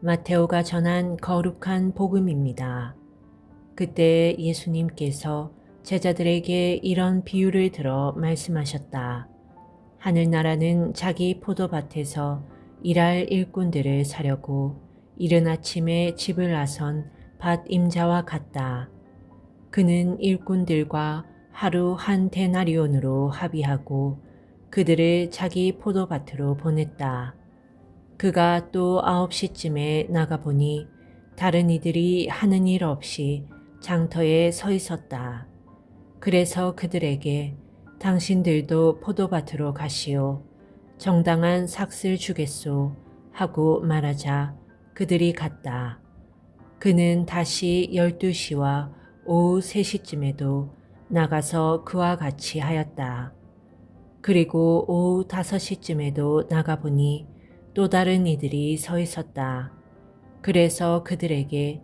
마테오가 전한 거룩한 복음입니다. 그때 예수님께서 제자들에게 이런 비유를 들어 말씀하셨다. 하늘나라는 자기 포도밭에서 일할 일꾼들을 사려고 이른 아침에 집을 나선 밭 임자와 같다. 그는 일꾼들과 하루 한 데나리온으로 합의하고 그들을 자기 포도밭으로 보냈다. 그가 또 아홉 시쯤에 나가보니 다른 이들이 하는 일 없이 장터에 서 있었다. 그래서 그들에게 당신들도 포도밭으로 가시오. 정당한 삭슬 주겠소. 하고 말하자 그들이 갔다. 그는 다시 열두 시와 오후 세 시쯤에도 나가서 그와 같이 하였다. 그리고 오후 다섯 시쯤에도 나가보니 또 다른 이들이 서 있었다. 그래서 그들에게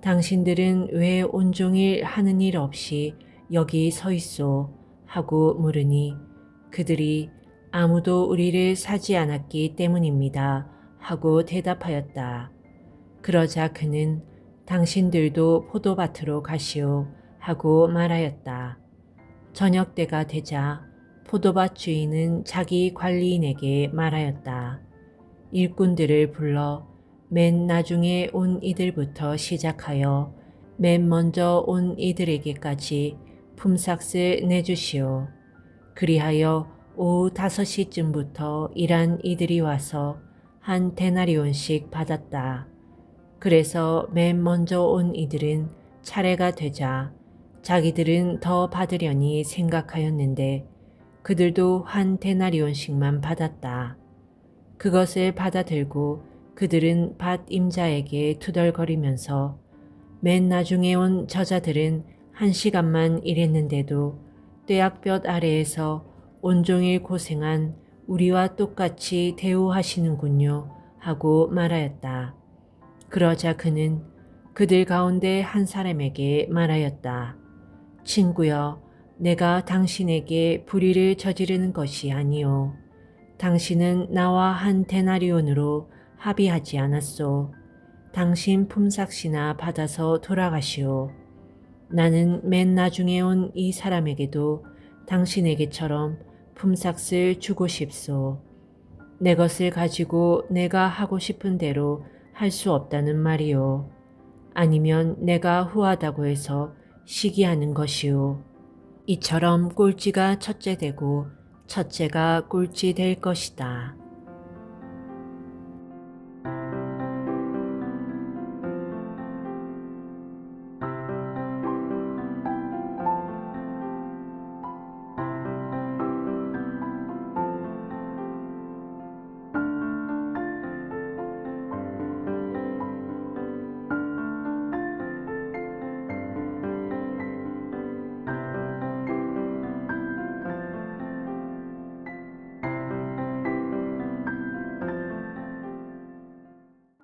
당신들은 왜 온종일 하는 일 없이 여기 서 있소? 하고 물으니 그들이 아무도 우리를 사지 않았기 때문입니다. 하고 대답하였다. 그러자 그는 당신들도 포도밭으로 가시오. 하고 말하였다. 저녁 때가 되자 포도밭 주인은 자기 관리인에게 말하였다. 일꾼들을 불러 맨 나중에 온 이들부터 시작하여 맨 먼저 온 이들에게까지 품삯을 내주시오. 그리하여 오후 다섯 시쯤부터 일한 이들이 와서 한 데나리온씩 받았다. 그래서 맨 먼저 온 이들은 차례가 되자 자기들은 더 받으려니 생각하였는데 그들도 한 데나리온씩만 받았다. 그것을 받아들고 그들은 밭 임자에게 투덜거리면서 맨 나중에 온 저자들은 한 시간만 일했는데도 떼약볕 아래에서 온종일 고생한 우리와 똑같이 대우하시는군요 하고 말하였다. 그러자 그는 그들 가운데 한 사람에게 말하였다. 친구여, 내가 당신에게 불의를 저지르는 것이 아니오. 당신은 나와 한 데나리온으로 합의하지 않았소. 당신 품삯이나 받아서 돌아가시오. 나는 맨 나중에 온 이 사람에게도 당신에게처럼 품삯을 주고 싶소. 내 것을 가지고 내가 하고 싶은 대로 할 수 없다는 말이오. 아니면 내가 후하다고 해서 시기하는 것이오. 이처럼 꼴찌가 첫째 되고 첫째가 꼴찌 될 것이다.